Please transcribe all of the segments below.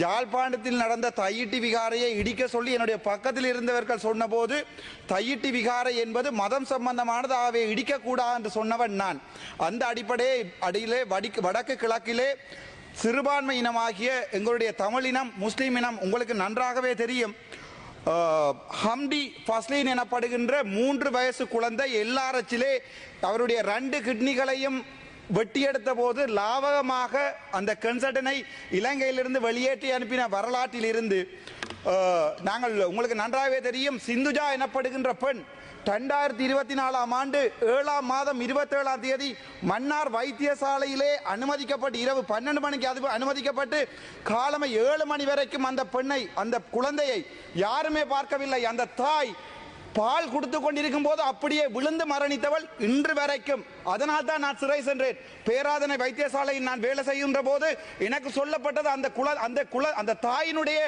ஜாழ்ப்பாணத்தில் நடந்த தையிட்டி விகாரையை இடிக்க சொல்லி என்னுடைய பக்கத்தில் இருந்தவர்கள் சொன்னபோது தையிட்டி விகாரை என்பது மதம் சம்பந்தமானது ஆகவே இடிக்கக்கூடாது என்று சொன்னவன் நான். அந்த அடிப்படையை அடியிலே வடிக்கு வடக்கு கிழக்கிலே சிறுபான்மை இனமாகிய எங்களுடைய தமிழினம் முஸ்லீம் இனம் உங்களுக்கு நன்றாகவே தெரியும். ஹம்டி ஃபஸ்லீன் எனப்படுகின்ற மூன்று வயசு குழந்தை எல்லாரச்சிலே அவருடைய ரெண்டு கிட்னிகளையும் வெட்டியெடுத்த போது லாவகமாக அந்த கன்சர்டனை இலங்கையிலிருந்து வெளியேற்றி அனுப்பின வரலாற்றில் இருந்து நாங்கள் உங்களுக்கு நன்றாகவே தெரியும் சிந்துஜா எனப்படுகின்ற பெண் ரெண்டாயிரத்தி இருபத்தி நாலாம் ஆண்டு ஏழாம் மாதம் இருபத்தேழாம் தேதி மன்னார் வைத்தியசாலையிலே அனுமதிக்கப்பட்டு இரவு பன்னெண்டு மணிக்கு அது அனுமதிக்கப்பட்டு காலமை ஏழு மணி வரைக்கும் அந்த பெண்ணை அந்த குழந்தையை யாருமே பார்க்கவில்லை. அந்த தாய் பால் கொடுத்து கொண்டிருக்கும் போது அப்படியே விழுந்து மரணித்தவள் இன்று வரைக்கும். அதனால் தான் நான் சிறை சென்றேன். பேராதனை வைத்தியசாலையில் நான் வேலை செய்கின்ற போது எனக்கு சொல்லப்பட்டது அந்த குல அந்த குல அந்த தாயினுடைய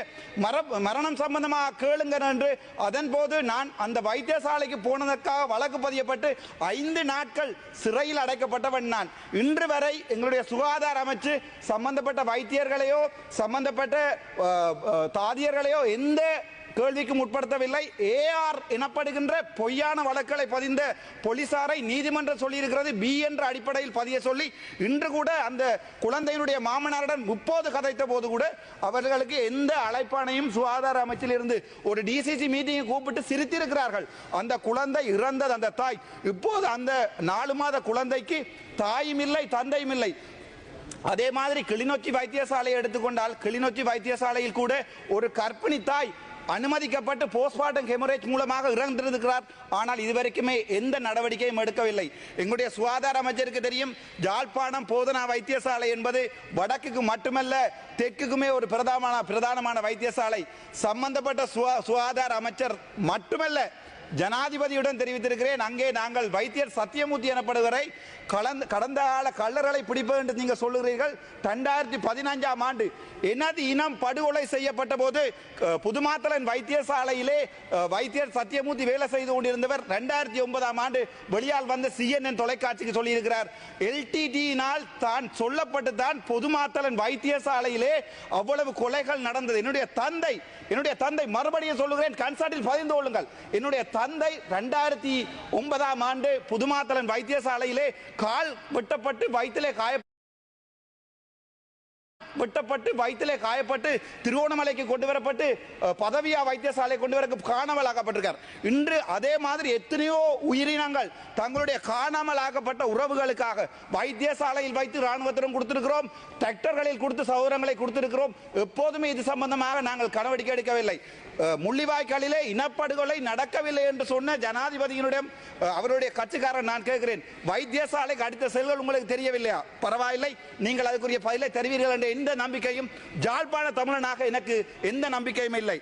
மர மரணம் சம்பந்தமாக கேளுங்க என்று. அதன் போது நான் அந்த வைத்தியசாலைக்கு போனதற்காக வழக்கு பதியப்பட்டு ஐந்து நாட்கள் சிறையில் அடைக்கப்பட்டவன் நான். இன்று வரை எங்களுடைய சுகாதார அமைச்சு சம்பந்தப்பட்ட வைத்தியர்களையோ சம்பந்தப்பட்ட தாதியர்களையோ எந்த கேள்விக்கும் உட்படுத்தவில்லை. ஏஆர் எனப்படுகின்ற பொய்யான வழக்குகளை பதிந்த போலீசாரை நீதிமன்றம் சொல்லியிருக்கிறது. பி என்ற அடிப்படையில் பதிய சொல்லி இன்று கூட அந்த குழந்தையினுடைய மாமனாருடன் முப்போது கதைத்த போது கூட அவர்களுக்கு எந்த அழைப்பானையும் சுகாதார அமைச்சில் இருந்து ஒரு டிசிசி மீட்டிங்கை கூப்பிட்டு சிரித்திருக்கிறார்கள். அந்த குழந்தை இறந்தது அந்த தாய். இப்போது அந்த நாலு மாத குழந்தைக்கு தாயும் இல்லை தந்தையும் இல்லை. அதே மாதிரி கிளிநொச்சி வைத்தியசாலையை எடுத்துக்கொண்டால் கிளிநொச்சி வைத்தியசாலையில் கூட ஒரு கர்ப்பிணி தாய் அனுமதிக்கப்பட்டு போஸ்ட்மார்ட்டம் ஹெமரேஜ் மூலமாக இறந்திருக்கிறார். ஆனால் இதுவரைக்குமே எந்த நடவடிக்கையும் எடுக்கவில்லை. எங்களுடைய சுகாதார அமைச்சருக்கு தெரியும் ஜாழ்ப்பாணம் போதனா வைத்தியசாலை என்பது வடக்குக்கு மட்டுமல்ல தெற்குக்குமே ஒரு பிரதான பிரதானமான வைத்தியசாலை. சம்பந்தப்பட்ட சுகாதார அமைச்சர் மட்டுமல்ல ஜனாதிபதியுடன் தெரிவித்திருக்கிறேன். அங்கே நாங்கள் வைத்தியர் சத்தியமூர்த்தி எனப்படுவரை கலந்து கடந்த கால கள்ளர்களை பிடிப்பது என்று நீங்கள் சொல்லுகிறீர்கள். ரெண்டாயிரத்தி பதினஞ்சாம் ஆண்டு எனது இனம் படுகொலை செய்யப்பட்ட போது புதுமாத்தலன் வைத்தியசாலையிலே வைத்தியர் சத்தியமூர்த்தி வேலை செய்து கொண்டிருந்தவர் ரெண்டாயிரத்தி ஒன்பதாம் ஆண்டு வெளியால் வந்த சிஎன்என் தொலைக்காட்சிக்கு சொல்லியிருக்கிறார். எல்டிடியினால் தான் சொல்லப்பட்டு தான் புதுமாத்தலன் வைத்தியசாலையிலே அவ்வளவு கொலைகள் நடந்தது. என்னுடைய தந்தை என்னுடைய தந்தை மறுபடியும் சொல்லுகிறேன் கன்சர்ட்டில் பதிந்து கொள்ளுங்கள். என்னுடைய தந்தை ரெண்டாயிரத்தி ஒன்பதாம் ஆண்டு புதுமாத்தலன் வைத்தியசாலையிலே கால் வெட்டப்பட்டு வயிற்றிலே காய வெட்டப்பட்டு வயிற்றிலே காயப்பட்டு திருவோணமலைக்கு கொண்டு வரப்பட்டு பதவியா வைத்தியசாலை கொண்டு வர காணாமல் ஆக்கப்பட்டிருக்கார் இன்று அதே மாதிரி எத்தனையோ உயிரினங்கள் தங்களுடைய காணாமல் ஆக்கப்பட்ட உறவுகளுக்காக வைத்தியசாலையில் வைத்து ராணுவத்திடம் கொடுத்திருக்கிறோம் டிராக்டர்களில் கொடுத்து சௌரங்களை கொடுத்திருக்கிறோம். எப்போதுமே இது சம்பந்தமாக நாங்கள் நடவடிக்கை எடுக்கவில்லை. முள்ளிவாய்க்காலிலே இனப்படுகொலை நடக்கவில்லை என்று சொன்ன ஜனாதிபதியினுடைய அவருடைய கட்சிக்காரன் நான் கேட்கிறேன் வைத்தியசாலைக்கு அடுத்த செல்கள் உங்களுக்கு தெரியவில்லையா? பரவாயில்லை. நீங்கள் அதுக்குரிய பதிலை தருவீர்கள் என்ற எந்த நம்பிக்கையும் ஜாழ்ப்பாண தமிழனாக எனக்கு எந்த நம்பிக்கையும் இல்லை.